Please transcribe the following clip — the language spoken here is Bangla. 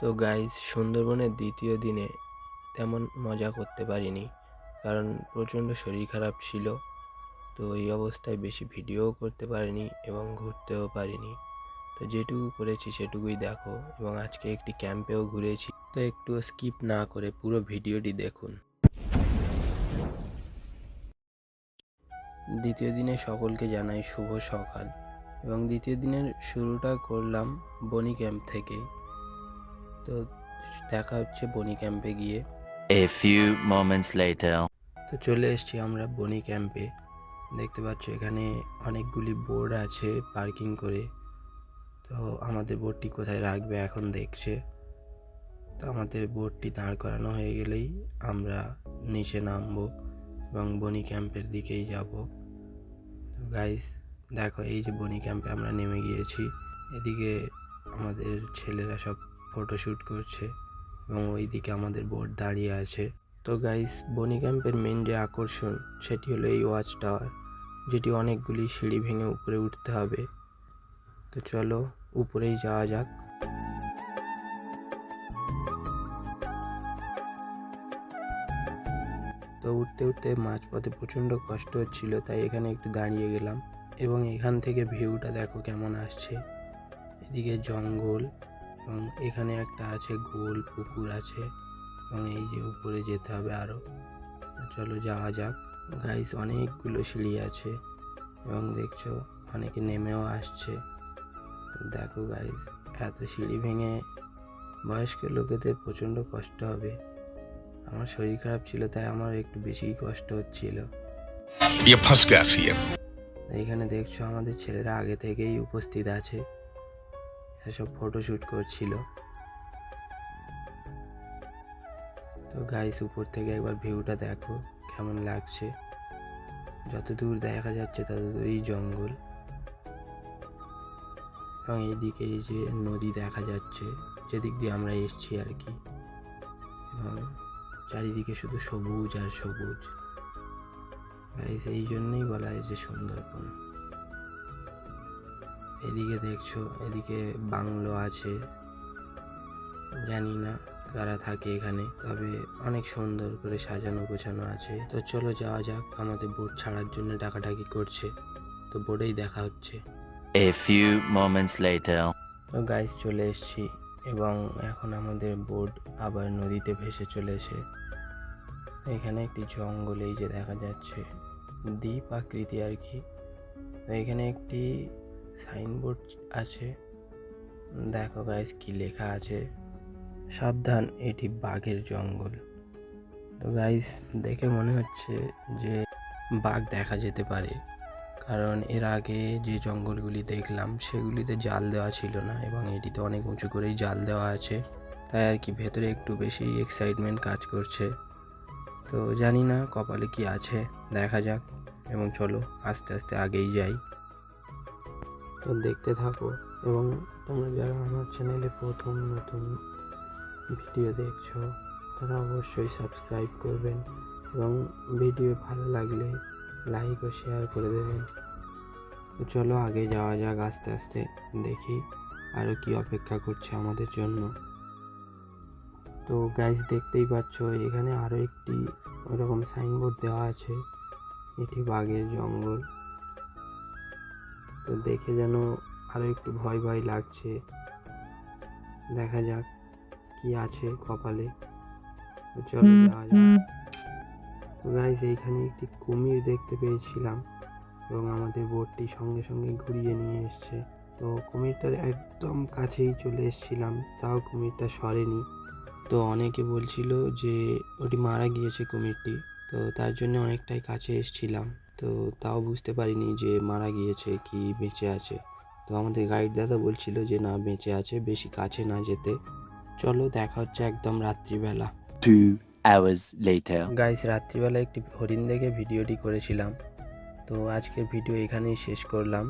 তো গাইজ সুন্দরবনের দ্বিতীয় দিনে তেমন মজা করতে পারিনি। কারণ প্রচণ্ড শরীর খারাপ ছিল। তো এই অবস্থায় বেশি ভিডিওও করতে পারিনি এবং ঘুরতেও পারিনি। তো যেটুকু করেছি সেটুকুই দেখো এবং আজকে একটি ক্যাম্পেও ঘুরেছি। তো একটু স্কিপ না করে পুরো ভিডিওটি দেখুন। দ্বিতীয় দিনে সকলকে জানাই শুভ সকাল। এবং দ্বিতীয় দিনের শুরুটা করলাম বনি ক্যাম্প থেকে। তো দেখা হচ্ছে বনি ক্যাম্পে গিয়ে। A few moments later. তো চলে এসেছি আমরা বনি ক্যাম্পে। দেখতে পাচ্ছ এখানে অনেকগুলি বোর্ড আছে পার্কিং করে। তো আমাদের বোর্ডটি কোথায় রাখবে এখন দেখছে। তো আমাদের বোর্ডটি দাঁড় করানো হয়ে গেলেই আমরা নিচে নামবো এবং বনি ক্যাম্পের দিকেই যাব। তো গাইস দেখো এই যে বনি ক্যাম্পে আমরা নেমে গিয়েছি। এদিকে আমাদের ছেলেরা সব ফটোশ্যুট করছে এবং ওইদিকে আমাদের বোর্ড দাঁড়িয়ে আছে। তো গাইস বনি ক্যাম্পের মেন যে আকর্ষণ, সেটি হলো এই ওয়াচ টাওয়ার যেটি অনেকগুলি সিঁড়ি ভেঙে উপরে উঠতে হবে। তো চলো, উপরেই যাওয়া যাক। তো উঠতে উঠতে মাঝপথে প্রচণ্ড কষ্ট হচ্ছিল, তাই এখানে একটু দাঁড়িয়ে গেলাম। এবং এখান থেকে ভিউটা দেখো কেমন আসছে। এদিকে জঙ্গল এবং এখানে একটা আছে গোল পুকুর আছে এবং এই যে উপরে যেতে হবে আরও চলো যাওয়া যাক। গাইস অনেকগুলো সিঁড়ি আছে এবং দেখছ অনেকে নেমেও আসছে। দেখো গাইস এত সিঁড়ি ভেঙে বয়স্ক লোকেদের প্রচণ্ড কষ্ট হবে। আমার শরীর খারাপ ছিল তাই আমার একটু বেশি কষ্ট হচ্ছিল। এখানে দেখছ আমাদের ছেলেরা আগে থেকেই উপস্থিত আছে। এসব ফটোশ্যুট করছিল। তো গাইস উপর থেকে একবার ভিউটা দেখো, কেমন লাগছে? যত দূর দেখা যাচ্ছে, তত দূরই জঙ্গল। এবং এইদিকে এই যে নদী দেখা যাচ্ছে, যেদিক দিয়ে আমরা এসছি আর কি। এবং চারিদিকে শুধু সবুজ আর সবুজ। গাইস এই জন্যই বলা হয় যে সুন্দরবন। এদিকে দেখছ এদিকে বাংলো আছে। জানি না কারা থাকে এখানে তবে অনেক সুন্দর করে সাজানো গোছানো আছে। তো চলো যাওয়া যাক আমাদের বোট ছাড়ার জন্য ডাকাডাকি করছে। তো বোর্ডেই দেখা হচ্ছে। A few moments later. তো গাইস চলে এসেছি এবং এখন আমাদের বোট আবার নদীতে ভেসে চলেছে এখানে একটি জঙ্গল এই যে দেখা যাচ্ছে দ্বীপ আকৃতি আর কি। এখানে একটি সাইনবোর্ড আছে। দেখো গাইস কি লেখা আছে। সাবধান, এটি বাঘের জঙ্গল। তো গাইস দেখে মনে হচ্ছে যে বাঘ দেখা যেতে পারে। কারণ এর আগে যে জঙ্গলগুলি দেখলাম, সেগুলিতে জাল দেওয়া ছিল না এবং এটিতে অনেক উঁচু করেই জাল দেওয়া আছে। তাই আর কি ভেতরে একটু বেশি এক্সাইটমেন্ট কাজ করছে। তো জানি না কপালে কি আছে, দেখা যাক। এবং চলো আস্তে আস্তে আগেই যাই। তো দেখতে থাকো। এবং তোমরা যারা আমার চ্যানেলে প্রথম নতুন ভিডিও দেখছ, তারা অবশ্যই সাবস্ক্রাইব করবেন এবং ভিডিও ভালো লাগলে লাইক ও শেয়ার করে দেবেন। চলো আগে যাওয়া যাক, আস্তে আস্তে দেখি আরও কি অপেক্ষা করছে আমাদের জন্য। তো গাইস দেখতেই পাচ্ছ, এখানে আরও একটি ওরকম সাইনবোর্ড দেওয়া আছে। এটি বাঘের জঙ্গল। তো দেখে যেন আরও একটু ভয় ভয় লাগছে। দেখা যাক কি আছে কপালে। চলো যাওয়া যাক। তো গাইস এইখানে একটি কুমির দেখতে পেয়েছিলাম এবং আমাদের বোটটি সঙ্গে সঙ্গে ঘুরিয়ে নিয়ে এসছে। তো কুমিরটার একদম কাছেই চলে এসেছিলাম তাও কুমিরটা সরেনি। তো অনেকে বলছিল যে ওটি মারা গিয়েছে কুমিরটি তো তার জন্য অনেকটাই কাছে এসেছিলাম। তো তাও বুঝতে পারিনি যে মারা গিয়েছে কি বেঁচে আছে। তো আমাদের গাইড দাদা বলছিল যে না বেঁচে আছে বেশি কাছে না যেতে। চলো দেখা হচ্ছে একদম রাত্রিবেলা। Two hours later. গাইস রাত্রিবেলা একটি হরিণ দেখে ভিডিওটি করেছিলাম। তো আজকের ভিডিও এখানেই শেষ করলাম।